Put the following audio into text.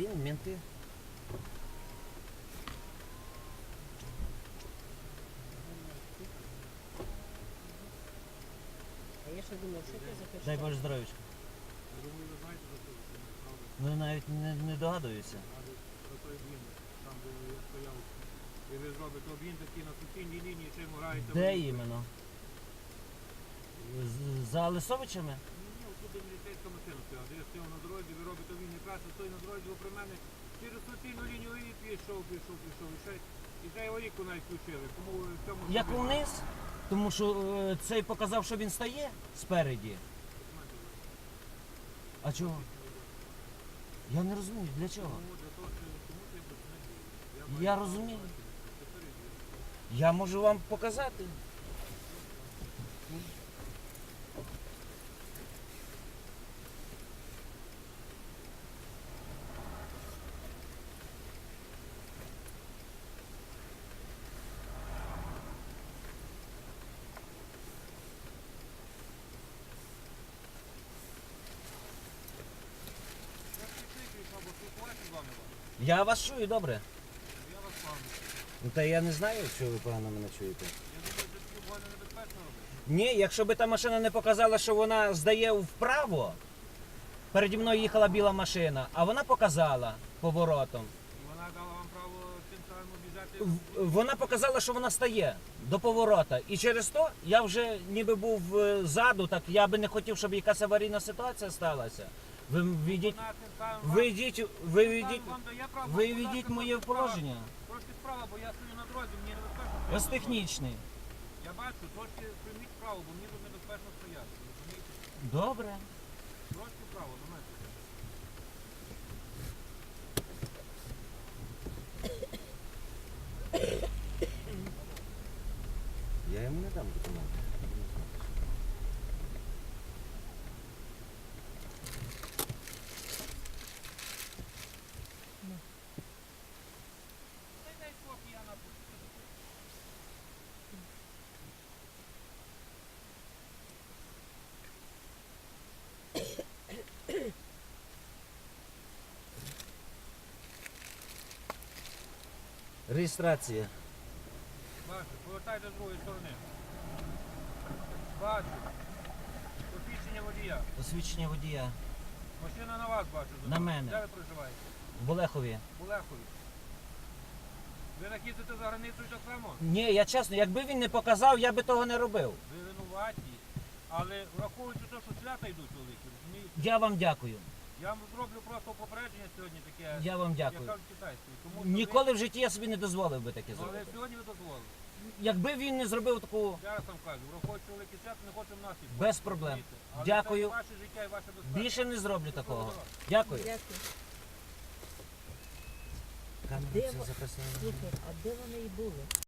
документи. А я ще думав, що це за? Дай Боже здоров'ячка. Думаю, ви знаєте, за що правда. Ну навіть не, не догадуюся. Він, там де я стояв. І ви зробите об'їзд такий на суцільній лінії, чим граєте. Де іменно? З- За Лисовичами? Міліцейська машина стояла. Де я на дорозі, ви робите він якраз той на дорозі, при мене через суцільну лінію і пішов, пішов, пішов. І ще, і ще його віку навіть включили. Тому в цьому... Як проблема. вниз? Тому що е, цей показав, що він стає спереді. А чого? Я не розумію, для чого? Тому для того, що чомусь я розумію. Тепер Я можу вам показати. Я вас чую добре. Я вас. Ну та я не знаю, що ви погано мене чуєте. Я думаю, такі буває небезпечно робити. Ні, якщо би та машина не показала, що вона здає вправо, переді мною їхала біла машина, а вона показала поворотом. Вона дала вам право тим самим обіжати. В- Вона показала, що вона стає до поворота. І через то я вже ніби був е, ззаду, так я би не хотів, щоб якась аварійна ситуація сталася. Ви відіть, Вона тим самим вам- відіть, ви тим відіть, самим вам дає право. ви Будь ласка, відіть моє справа. положення. Трошки справа, бо я стою на дорозі, мені небезпечно. Я на технічний. Я бачу, трошки прийміть право, бо мені тут небезпечно стояти. Розумієте? Добре. Трошки вправо, до мене. Я йому не дам документи. Дай дай спокій, я на Реєстрація. Бачу, повертайте з другої сторони. Бачу. Посвідчення водія. Посвідчення водія Машина на вас бачу. На мене. Де ви проживаєте? в Олехові. В Олехові. Ви так за границею так само? Ні, я чесно, якби він не показав, я би того не робив. Ви винуваті. Але враховуючи те, що свята йдуть великі, розумієте? Я вам дякую. Я вам зроблю просто попередження сьогодні таке, Я вам як дякую. кажуть китайською. Тому що Ніколи в житті я собі не дозволив би таке Ви, ну, але зробити. сьогодні ви дозволили. Якби він не зробив таку Я раз вам кажу, враховуючи великі свята, не хочемо наслідків. без проблем. Але Дякую. Це ваше життя і ваша безпека. Більше не зроблю такого. Дякую. Дякую. Камера Де все ви- записала. Слухай, а де вони і були?